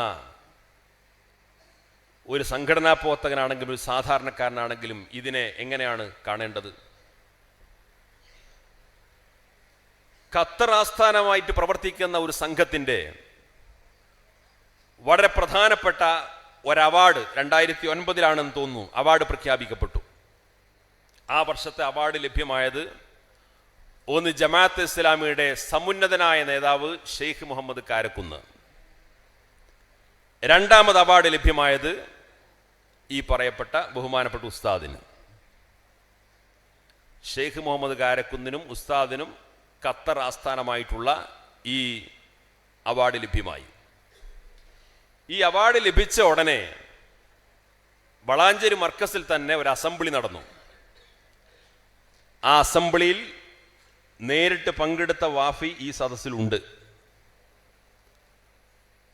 ഒരു സംഘടനാ പ്രവർത്തകനാണെങ്കിലും ഒരു സാധാരണക്കാരനാണെങ്കിലും ഇതിനെ എങ്ങനെയാണ് കാണേണ്ടത്? ഖത്തർ ആസ്ഥാനമായിട്ട് പ്രവർത്തിക്കുന്ന ഒരു സംഘത്തിന്റെ വളരെ പ്രധാനപ്പെട്ട ഒരു അവാർഡ് രണ്ടായിരത്തി ഒൻപതിലാണെന്ന് തോന്നുന്നു. അവാർഡ് പ്രഖ്യാപിക്കപ്പെട്ടു. ആ വർഷത്തെ അവാർഡ് ലഭ്യമായത് ഒന്ന് ജമാഅത്ത് ഇസ്ലാമിയുടെ സമുന്നതനായ നേതാവ് ഷെയ്ഖ് മുഹമ്മദ് കാരക്കുന്ന്. രണ്ടാമത് അവാർഡ് ലഭ്യമായത് ഈ പറയപ്പെട്ട ബഹുമാനപ്പെട്ട ഉസ്താദിന്. ഷെയ്ഖ് മുഹമ്മദ് കാരക്കുന്നിനും ഉസ്താദിനും ഖത്തർ ആസ്ഥാനമായിട്ടുള്ള ഈ അവാർഡ് ലഭ്യമായി. ഈ അവാർഡ് ലഭിച്ച ഉടനെ വളാഞ്ചേരി മർക്കസിൽ തന്നെ ഒരു അസംബ്ലി നടന്നു. ആ അസംബ്ലിയിൽ നേരിട്ട് പങ്കെടുത്ത വാഫി ഈ സദസ്സിലുണ്ട്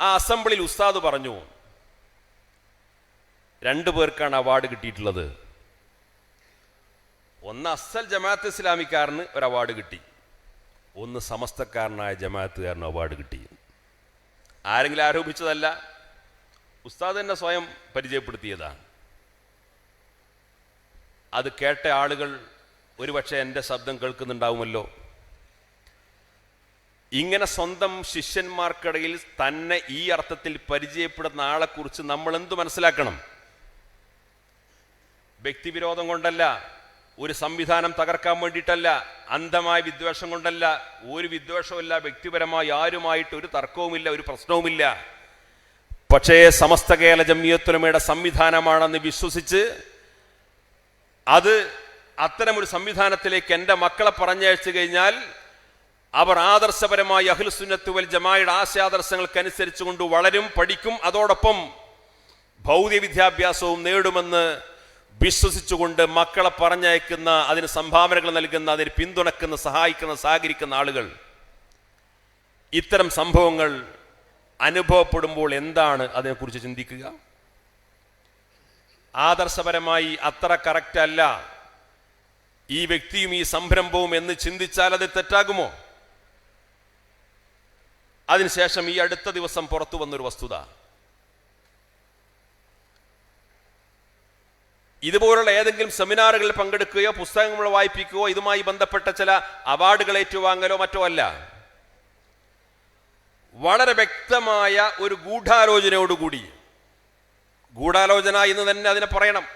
ആ അസംബ്ലിയിൽ ഉസ്താദ് പറഞ്ഞു രണ്ടു പേർക്കാണ് അവാർഡ് കിട്ടിയിട്ടുള്ളത്. ഒന്ന് അസൽ ജമാഅത്ത് ഇസ്ലാമിക്കാരന് ഒരു അവാർഡ് കിട്ടി. ഒന്ന് സമസ്തക്കാരനായ ജമാഅത്തുകാരന് അവാർഡ് കിട്ടി. ആരെങ്കിലും ആരോപിച്ചതല്ല ഉസ്താദ് തന്നെ സ്വയം പരിചയപ്പെടുത്തിയതാണ്. അത് കേട്ട ആളുകൾ ഒരുപക്ഷെ എന്റെ ശബ്ദം കേൾക്കുന്നുണ്ടാവുമല്ലോ. ഇങ്ങനെ സ്വന്തം ശിഷ്യന്മാർക്കിടയിൽ തന്നെ ഈ അർത്ഥത്തിൽ പരിചയപ്പെടുന്ന ആളെക്കുറിച്ച് നമ്മൾ എന്തു മനസ്സിലാക്കണം? വ്യക്തിവിരോധം കൊണ്ടല്ല ഒരു സംവിധാനം തകർക്കാൻ വേണ്ടിയിട്ടല്ല അന്ധമായ വിദ്വേഷം കൊണ്ടല്ല ഒരു വിദ്വേഷവുമില്ല വ്യക്തിപരമായി ആരുമായിട്ട് ഒരു തർക്കവുമില്ല ഒരു പ്രശ്നവുമില്ല. പക്ഷേ സമസ്ത കേരള ജമ്മിയത്തുലമയുടെ സംവിധാനമാണെന്ന് വിശ്വസിച്ച് അത് അത്തരമൊരു സംവിധാനത്തിലേക്ക് എന്റെ മക്കളെ പറഞ്ഞയച്ചു കഴിഞ്ഞാൽ അവർ ആദർശപരമായി അഖിൽസുന്നത്ത് വൽ ജമായുടെ ആശയാദർശങ്ങൾക്കനുസരിച്ചുകൊണ്ട് വളരും പഠിക്കും അതോടൊപ്പം ഭൗതിക വിദ്യാഭ്യാസവും നേടുമെന്ന് വിശ്വസിച്ചുകൊണ്ട് മക്കളെ പറഞ്ഞയക്കുന്ന അതിന് സംഭാവനകൾ നൽകുന്ന അതിന് പിന്തുണക്കുന്ന സഹായിക്കുന്ന സഹകരിക്കുന്ന ആളുകൾ. ഇത്തരം സംഭവങ്ങൾ അനുഭവപ്പെടുമ്പോൾ എന്താണ് അതിനെക്കുറിച്ച് ചിന്തിക്കുക? ആദർശപരമായി അത്ര കറക്റ്റ് അല്ല. ഈ വ്യക്തിയും ഈ സംരംഭവും എന്ന് ചിന്തിച്ചാൽ അത് തെറ്റാകുമോ? അതിനുശേഷം ഈ അടുത്ത ദിവസം പുറത്തു വന്നൊരു വസ്തുത. ഇതുപോലുള്ള ഏതെങ്കിലും സെമിനാറുകളിൽ പങ്കെടുക്കുകയോ പുസ്തകങ്ങൾ വായിപ്പിക്കുകയോ ഇതുമായി ബന്ധപ്പെട്ട ചില അവാർഡുകൾ ഏറ്റുവാങ്ങലോ മറ്റോ അല്ല. വളരെ വ്യക്തമായ ഒരു ഗൂഢാലോചനയോടുകൂടി. ഗൂഢാലോചന എന്ന് തന്നെ അതിനെ പറയണം.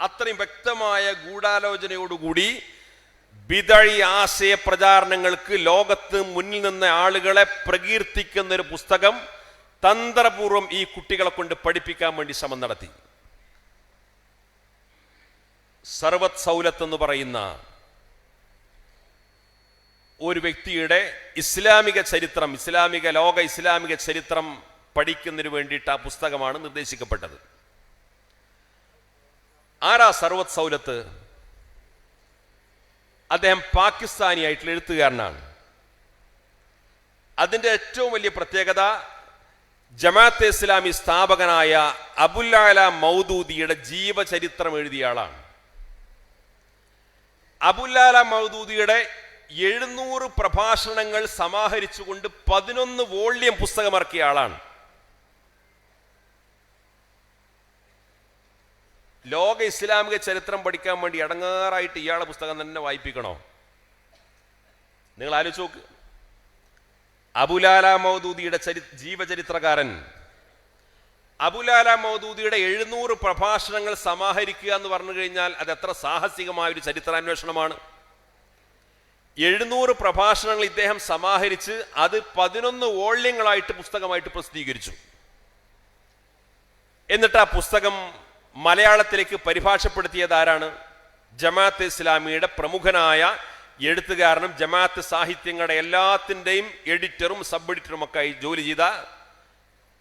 അത്രയും വ്യക്തമായ ഗൂഢാലോചനയോടുകൂടി ബിതഴി ആശയ പ്രചാരണങ്ങൾക്ക് ലോകത്ത് മുന്നിൽ നിന്ന ആളുകളെ പ്രകീർത്തിക്കുന്ന ഒരു പുസ്തകം തന്ത്രപൂർവം ഈ കുട്ടികളെ കൊണ്ട് പഠിപ്പിക്കാൻ വേണ്ടി ശ്രമം നടത്തി. സർവത് സൗലത്ത് എന്ന് പറയുന്ന ഒരു വ്യക്തിയുടെ ഇസ്ലാമിക ചരിത്രം ഇസ്ലാമിക ലോക ഇസ്ലാമിക ചരിത്രം പഠിക്കുന്നതിന് വേണ്ടിയിട്ട് ആ പുസ്തകമാണ് നിർദ്ദേശിക്കപ്പെട്ടത്. ആരാ സർവത് സൗലത്ത് അദ്ദേഹം പാകിസ്ഥാനിയായിട്ടുള്ള എഴുത്തുകാരനാണ്. അതിന്റെ ഏറ്റവും വലിയ പ്രത്യേകത ജമാഅത്തെ ഇസ്ലാമി സ്ഥാപകനായ അബുല്ലാല മൗദൂദിയുടെ ജീവചരിത്രം എഴുതിയ ആളാണ്. അബുല്ലാല മൗദൂദിയുടെ എഴുന്നൂറ് പ്രഭാഷണങ്ങൾ സമാഹരിച്ചുകൊണ്ട് പതിനൊന്ന് വോള്യം പുസ്തകമിറക്കിയ ആളാണ്. ലോക ഇസ്ലാമിക ചരിത്രം പഠിക്കാൻ വേണ്ടി ഇടങ്ങാറായിട്ട് ഇയാളെ പുസ്തകം തന്നെ വായിപ്പിക്കണോ? നിങ്ങൾ ആലോചിച്ച് നോക്ക്. അബുലാല മൗദൂദിയുടെ ചരി ജീവചരിത്രകാരൻ അബുലാല മൗദൂദിയുടെ എഴുന്നൂറ് പ്രഭാഷണങ്ങൾ സമാഹരിക്കുക എന്ന് പറഞ്ഞു കഴിഞ്ഞാൽ അത് എത്ര സാഹസികമായ ഒരു ചരിത്രാന്വേഷണമാണ്. എഴുന്നൂറ് പ്രഭാഷണങ്ങൾ ഇദ്ദേഹം സമാഹരിച്ച് അത് പതിനൊന്ന് വോള്യങ്ങളായിട്ട് പുസ്തകമായിട്ട് പ്രസിദ്ധീകരിച്ചു. എന്നിട്ട് ആ പുസ്തകം മലയാളത്തിലേക്ക് പരിഭാഷപ്പെടുത്തിയത് ആരാണ്? ജമാഅത്ത് ഇസ്ലാമിയുടെ പ്രമുഖനായ എഴുത്തുകാരനും ജമാഅത്ത് സാഹിത്യങ്ങളുടെ എല്ലാത്തിന്റെയും എഡിറ്ററും സബ് എഡിറ്ററും ഒക്കെ ജോലി ചെയ്ത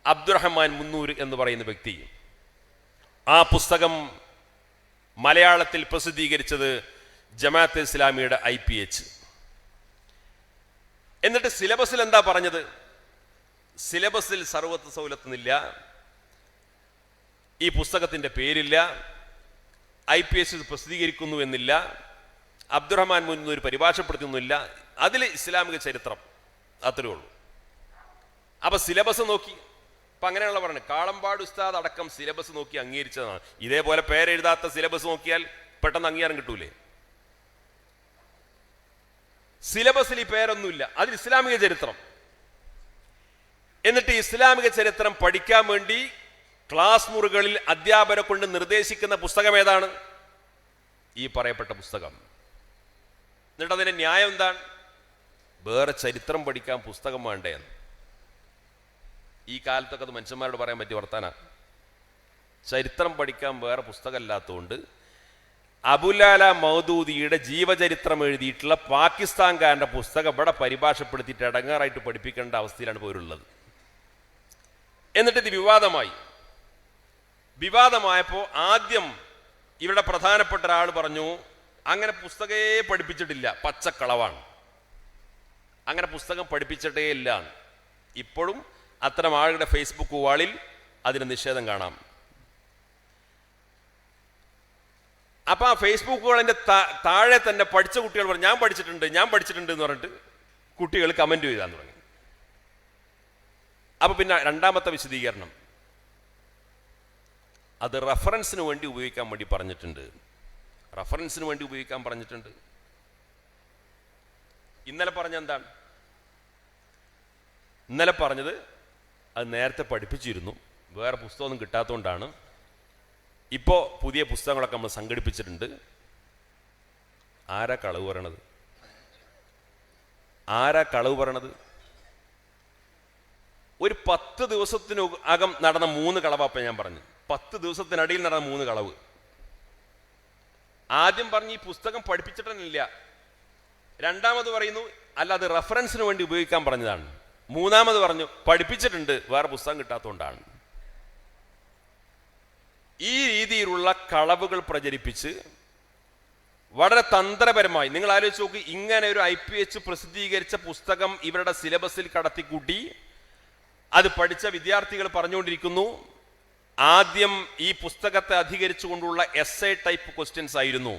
അബ്ദുറഹ്മാൻ മുന്നൂർ എന്ന് പറയുന്ന വ്യക്തി. ആ പുസ്തകം മലയാളത്തിൽ പ്രസിദ്ധീകരിച്ചത് ജമാഅത്ത് ഇസ്ലാമിയുടെ ഐ പി എച്ച്. എന്നിട്ട് സിലബസിൽ എന്താ പറഞ്ഞത്? സിലബസിൽ സർവത്ത് സൗലത്തുന്നില്ല ഈ പുസ്തകത്തിന്റെ പേരില്ല. ഐ പി എസ് പ്രസിദ്ധീകരിക്കുന്നു എന്നില്ല. അബ്ദുറഹ്മാൻ മുന്നൂർ പരിഭാഷപ്പെടുത്തുന്നില്ല. അതിൽ ഇസ്ലാമിക ചരിത്രം. അത്രയേ ഉള്ളൂ. അപ്പൊ സിലബസ് നോക്കി. അപ്പൊ അങ്ങനെയുള്ള പറഞ്ഞു കാളമ്പാട് ഉസ്താദ് അടക്കം സിലബസ് നോക്കി അംഗീകരിച്ചതാണ്. ഇതേപോലെ പേരെഴുതാത്ത സിലബസ് നോക്കിയാൽ പെട്ടെന്ന് അംഗീകാരം കിട്ടൂലേ? സിലബസിൽ ഈ പേരൊന്നുമില്ല. അതിൽ ഇസ്ലാമിക ചരിത്രം. എന്നിട്ട് ഇസ്ലാമിക ചരിത്രം പഠിക്കാൻ വേണ്ടി ക്ലാസ് മുറികളിൽ അധ്യാപകരെ കൊണ്ട് നിർദ്ദേശിക്കുന്ന പുസ്തകം ഏതാണ്? ഈ പറയപ്പെട്ട പുസ്തകം. എന്നിട്ട് അതിന്റെ ന്യായം എന്താണ്? വേറെ ചരിത്രം പഠിക്കാൻ പുസ്തകം വേണ്ടേ എന്ന്. ഈ കാലത്തൊക്കെ അത് മനുഷ്യന്മാരോട് പറയാൻ പറ്റിയ വർത്താന. ചരിത്രം പഠിക്കാൻ വേറെ പുസ്തകമല്ലാത്തതുകൊണ്ട് അബുലാല മൗദൂദിയുടെ ജീവചരിത്രം എഴുതിയിട്ടുള്ള പാകിസ്ഥാൻകാരന്റെ പുസ്തകം ഇവിടെ പരിഭാഷപ്പെടുത്തിയിട്ട് ഇടങ്ങാറായിട്ട് പഠിപ്പിക്കേണ്ട അവസ്ഥയിലാണ് പോരുള്ളത് എന്നിട്ട് ഇത് വിവാദമായി. വിവാദമായപ്പോൾ ആദ്യം ഇവിടെ പ്രധാനപ്പെട്ട ഒരാൾ പറഞ്ഞു അങ്ങനെ പുസ്തകേ പഠിപ്പിച്ചിട്ടില്ല പച്ചക്കളവാണ്. അങ്ങനെ പുസ്തകം പഠിപ്പിച്ചിട്ടേ ഇല്ല. ഇപ്പോഴും അത്തരം ആളുകളുടെ ഫേസ്ബുക്ക് വാളിൽ അതിന് നിഷേധം കാണാം. അപ്പൊ ആ ഫേസ്ബുക്ക് വാളിന്റെ താഴെ തന്നെ പഠിച്ച കുട്ടികൾ പറഞ്ഞു ഞാൻ പഠിച്ചിട്ടുണ്ട് ഞാൻ പഠിച്ചിട്ടുണ്ട് എന്ന് പറഞ്ഞിട്ട് കുട്ടികൾ കമന്റ് ചെയ്താൻ തുടങ്ങി. അപ്പൊ പിന്നെ രണ്ടാമത്തെ വിശദീകരണം. അത് റഫറൻസിന് വേണ്ടി ഉപയോഗിക്കാൻ വേണ്ടി പറഞ്ഞിട്ടുണ്ട്. റഫറൻസിന് വേണ്ടി ഉപയോഗിക്കാൻ പറഞ്ഞിട്ടുണ്ട്. ഇന്നലെ പറഞ്ഞ എന്താണ്? ഇന്നലെ പറഞ്ഞത് അത് നേരത്തെ പഠിപ്പിച്ചിരുന്നു. വേറെ പുസ്തകമൊന്നും കിട്ടാത്തതുകൊണ്ടാണ് ഇപ്പോൾ പുതിയ പുസ്തകങ്ങളൊക്കെ നമ്മൾ സംഘടിപ്പിച്ചിട്ടുണ്ട്. ആരാ കളവ് പറയണത്? ആരാ കളവ് പറയണത്? ഒരു പത്ത് ദിവസത്തിനു അകം നടന്ന മൂന്ന് കളവാപ്പ ഞാൻ പറഞ്ഞു പത്ത് ദിവസത്തിനടിയിൽ നടന്ന മൂന്ന് കളവ്. ആദ്യം പറഞ്ഞ് ഈ പുസ്തകം പഠിപ്പിച്ചിട്ടില്ല രണ്ടാമത് പറയുന്നു അല്ല അത് റെഫറൻസിന് വേണ്ടി ഉപയോഗിക്കാൻ പറഞ്ഞതാണ്. മൂന്നാമത് പറഞ്ഞു പഠിപ്പിച്ചിട്ടുണ്ട് വേറെ പുസ്തകം കിട്ടാത്തതുകൊണ്ടാണ്. ഈ രീതിയിലുള്ള കളവുകൾ പ്രചരിപ്പിച്ച് വളരെ തന്ത്രപരമായി നിങ്ങൾ ആലോചിച്ച് നോക്ക് ഇങ്ങനെ ഒരു ഐ പി എച്ച് പ്രസിദ്ധീകരിച്ച പുസ്തകം ഇവരുടെ സിലബസിൽ കടത്തിക്കൂട്ടി അത് പഠിച്ച വിദ്യാർത്ഥികൾ പറഞ്ഞുകൊണ്ടിരിക്കുന്നു ആദ്യം ഈ പുസ്തകത്തെ അധികരിച്ചുകൊണ്ടുള്ള എസ് എ ടൈപ്പ് ക്വസ്റ്റ്യൻസ് ആയിരുന്നു.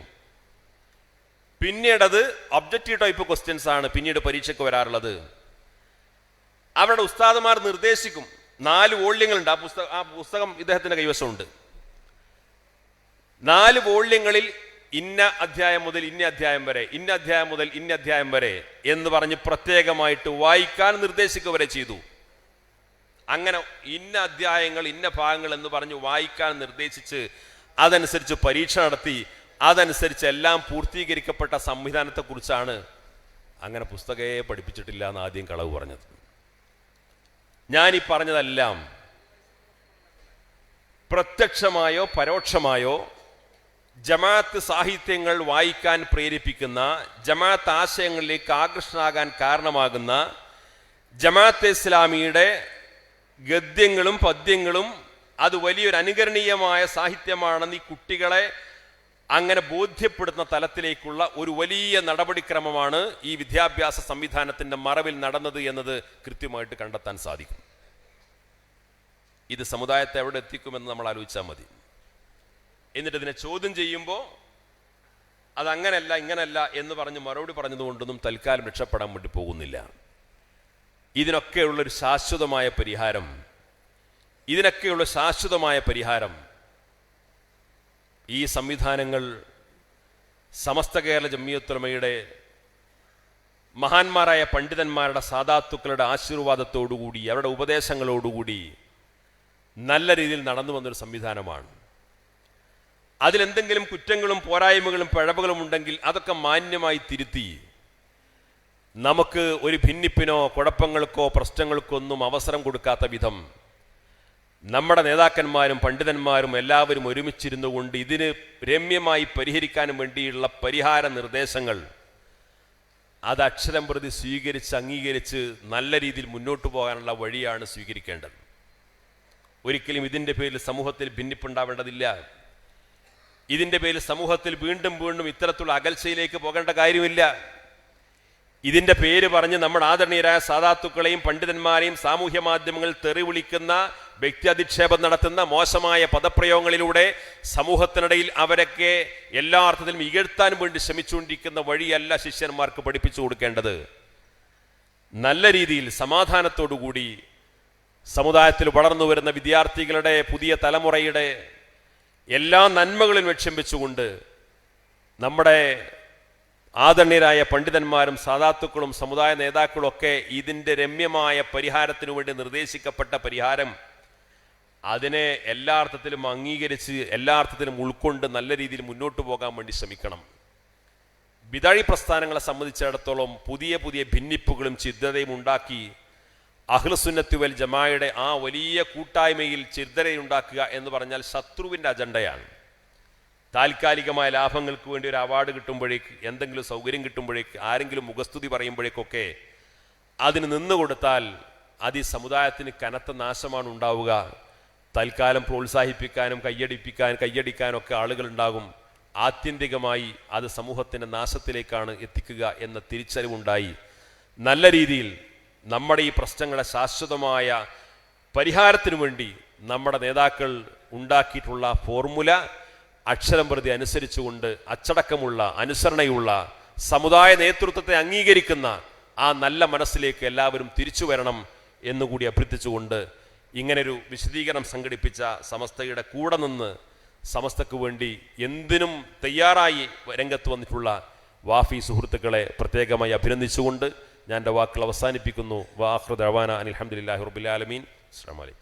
പിന്നീടത് ഒബ്ജക്റ്റീവ് ടൈപ്പ് ക്വസ്റ്റ്യൻസ് ആണ് പിന്നീട് പരീക്ഷയ്ക്ക് വരാറുള്ളത്. അവരുടെ ഉസ്താദുമാർ നിർദ്ദേശിക്കും. നാല് വോള്യങ്ങളുണ്ട്. ആ പുസ്തകം ആ പുസ്തകം ഇദ്ദേഹത്തിന്റെ കൈവശമുണ്ട്. നാല് വോള്യങ്ങളിൽ ഇന്ന അധ്യായം മുതൽ ഇന്ന അധ്യായം വരെ ഇന്ന അധ്യായം മുതൽ ഇന്ന അധ്യായം വരെ എന്ന് പറഞ്ഞ് പ്രത്യേകമായിട്ട് വായിക്കാൻ നിർദ്ദേശിക്കുക വരെ ചെയ്തു. അങ്ങനെ ഇന്ന അധ്യായങ്ങൾ ഇന്ന ഭാഗങ്ങൾ എന്ന് പറഞ്ഞ് വായിക്കാൻ നിർദ്ദേശിച്ച് അതനുസരിച്ച് പരീക്ഷ നടത്തി അതനുസരിച്ച് എല്ലാം പൂർത്തീകരിക്കപ്പെട്ട സംവിധാനത്തെക്കുറിച്ചാണ് അങ്ങനെ പുസ്തകയെ പഠിപ്പിച്ചിട്ടില്ല എന്ന് ആദ്യം കളവ് പറഞ്ഞത്. ഞാൻ ഈ പറഞ്ഞതെല്ലാം പ്രത്യക്ഷമായോ പരോക്ഷമായോ ജമാഅത്ത് സാഹിത്യങ്ങൾ വായിക്കാൻ പ്രേരിപ്പിക്കുന്ന ജമാഅത്ത് ആശയങ്ങളിലേക്ക് ആകൃഷ്ടനാകാൻ കാരണമാകുന്ന ജമാഅത്ത് ഇസ്ലാമിയുടെ ഗദ്യങ്ങളും പദ്യങ്ങളും അത് വലിയൊരു അനുകരണീയമായ സാഹിത്യമാണെന്ന് ഈ കുട്ടികളെ അങ്ങനെ ബോധ്യപ്പെടുന്ന തലത്തിലേക്കുള്ള ഒരു വലിയ നടപടിക്രമമാണ് ഈ വിദ്യാഭ്യാസ സംവിധാനത്തിന്റെ മറവിൽ നടന്നത് എന്നത് കൃത്യമായിട്ട് കണ്ടെത്താൻ സാധിക്കും. ഇത് സമുദായത്തെ എവിടെ എത്തിക്കുമെന്ന് നമ്മൾ ആലോചിച്ചാൽ മതി. എന്നിട്ട് ഇതിനെ ചോദ്യം ചെയ്യുമ്പോൾ അത് അങ്ങനെയല്ല ഇങ്ങനല്ല എന്ന് പറഞ്ഞ് മറുപടി പറഞ്ഞതുകൊണ്ടൊന്നും തൽക്കാലം രക്ഷപ്പെടാൻ വേണ്ടി പോകുന്നില്ല. ഇതിനൊക്കെയുള്ളൊരു ശാശ്വതമായ പരിഹാരം ഇതിനൊക്കെയുള്ള ശാശ്വതമായ പരിഹാരം ഈ സംവിധാനങ്ങൾ സമസ്ത കേരള ജമ്മിയത്തുലമയുടെ മഹാന്മാരായ പണ്ഡിതന്മാരുടെ സാധാത്തുക്കളുടെ ആശീർവാദത്തോടുകൂടി അവരുടെ ഉപദേശങ്ങളോടുകൂടി നല്ല രീതിയിൽ നടന്നു വന്നൊരു സംവിധാനമാണ്. അതിലെന്തെങ്കിലും കുറ്റങ്ങളും പോരായ്മകളും പിഴവുകളും ഉണ്ടെങ്കിൽ അതൊക്കെ മാന്യമായി തിരുത്തി നമുക്ക് ഒരു ഭിന്നിപ്പിനോ കുഴപ്പങ്ങൾക്കോ പ്രശ്നങ്ങൾക്കോ ഒന്നും അവസരം കൊടുക്കാത്ത വിധം നമ്മുടെ നേതാക്കന്മാരും പണ്ഡിതന്മാരും എല്ലാവരും ഒരുമിച്ചിരുന്നു കൊണ്ട് ഇതിന് രമ്യമായി പരിഹരിക്കാൻ വേണ്ടിയുള്ള പരിഹാര നിർദ്ദേശങ്ങൾ അത് അക്ഷരം പ്രതി സ്വീകരിച്ച് അംഗീകരിച്ച് നല്ല രീതിയിൽ മുന്നോട്ട് പോകാനുള്ള വഴിയാണ് സ്വീകരിക്കേണ്ടത്. ഒരിക്കലും ഇതിന്റെ പേരിൽ സമൂഹത്തിൽ ഭിന്നിപ്പുണ്ടാവേണ്ടതില്ല. ഇതിന്റെ പേരിൽ സമൂഹത്തിൽ വീണ്ടും വീണ്ടും ഇത്തരത്തിലുള്ള അകൽച്ചയിലേക്ക് പോകേണ്ട കാര്യമില്ല. ഇതിന്റെ പേര് പറഞ്ഞ് നമ്മുടെ ആദരണീയരായ സാധാത്തുക്കളെയും പണ്ഡിതന്മാരെയും സാമൂഹ്യ മാധ്യമങ്ങളിൽ തെറി വിളിക്കുന്ന വ്യക്തി അധിക്ഷേപം നടത്തുന്ന മോശമായ പദപ്രയോഗങ്ങളിലൂടെ സമൂഹത്തിനിടയിൽ അവരൊക്കെ എല്ലാ അർത്ഥത്തിലും ഇകഴ്ത്താൻ വേണ്ടി ശ്രമിച്ചുകൊണ്ടിരിക്കുന്ന വഴിയല്ല ശിഷ്യന്മാർക്ക് പഠിപ്പിച്ചു കൊടുക്കേണ്ടത്. നല്ല രീതിയിൽ സമാധാനത്തോടുകൂടി സമുദായത്തിൽ വളർന്നു വരുന്ന വിദ്യാർത്ഥികളുടെ പുതിയ തലമുറയുടെ എല്ലാ നന്മകളും ലക്ഷ്യം വെച്ചുകൊണ്ട് നമ്മുടെ ആദരണീയരായ പണ്ഡിതന്മാരും സാധാത്തുക്കളും സമുദായ നേതാക്കളും ഒക്കെ ഇതിന്റെ രമ്യമായ പരിഹാരത്തിനു വേണ്ടി നിർദ്ദേശിക്കപ്പെട്ട പരിഹാരം അതിനെ എല്ലാ അർത്ഥത്തിലും അംഗീകരിച്ച് എല്ലാ അർത്ഥത്തിലും ഉൾക്കൊണ്ട് നല്ല രീതിയിൽ മുന്നോട്ട് പോകാൻ വേണ്ടി ശ്രമിക്കണം. വിതഴി പ്രസ്ഥാനങ്ങളെ സംബന്ധിച്ചിടത്തോളം പുതിയ പുതിയ ഭിന്നിപ്പുകളും ചിദ്ധതയും ഉണ്ടാക്കി അഹ്ലസുന്നത്തി വൽ ജമായയുടെ ആ വലിയ കൂട്ടായ്മയിൽ ചിന്തരയുണ്ടാക്കുക എന്ന് പറഞ്ഞാൽ ശത്രുവിന്റെ അജണ്ടയാണ്. താൽക്കാലികമായ ലാഭങ്ങൾക്ക് വേണ്ടി ഒരു അവാർഡ് കിട്ടുമ്പോഴേക്ക് എന്തെങ്കിലും സൗകര്യം കിട്ടുമ്പോഴേക്ക് ആരെങ്കിലും മുഖസ്തുതി പറയുമ്പോഴേക്കൊക്കെ അതിന് നിന്ന് കൊടുത്താൽ അത് ഈ സമുദായത്തിന് കനത്ത നാശമാണ് ഉണ്ടാവുക. തൽക്കാലം പ്രോത്സാഹിപ്പിക്കാനും കയ്യടിപ്പിക്കാൻ കയ്യടിക്കാനൊക്കെ ആളുകൾ ഉണ്ടാകും ആത്യന്തികമായി അത് സമൂഹത്തിന്റെ നാശത്തിലേക്കാണ് എത്തിക്കുക എന്ന തിരിച്ചറിവുണ്ടായി. നല്ല രീതിയിൽ നമ്മുടെ ഈ പ്രശ്നങ്ങളെ ശാശ്വതമായ പരിഹാരത്തിനു വേണ്ടി നമ്മുടെ നേതാക്കൾ ഉണ്ടാക്കിയിട്ടുള്ള ഫോർമുല അക്ഷരം പ്രതി അനുസരിച്ചുകൊണ്ട് അച്ചടക്കമുള്ള അനുസരണയുള്ള സമുദായ നേതൃത്വത്തെ അംഗീകരിക്കുന്ന ആ നല്ല മനസ്സിലേക്ക് എല്ലാവരും തിരിച്ചു വരണം എന്നുകൂടി അഭ്യർത്ഥിച്ചുകൊണ്ട് ഇങ്ങനൊരു വിശദീകരണം സംഘടിപ്പിച്ച സമസ്തയുടെ കൂടെ നിന്ന് സമസ്തക്ക് വേണ്ടി എന്തിനും തയ്യാറായി രംഗത്ത് വന്നിട്ടുള്ള വാഫി സുഹൃത്തുക്കളെ പ്രത്യേകമായി അഭിനന്ദിച്ചുകൊണ്ട് ഞാൻ എന്റെ വാക്കുകൾ അവസാനിപ്പിക്കുന്നു. വാഹൃദ് റവാന അനിൽഹമ്മദില്ലാഹി റബുലാലമീൻ അസ്സാം വലൈക്കും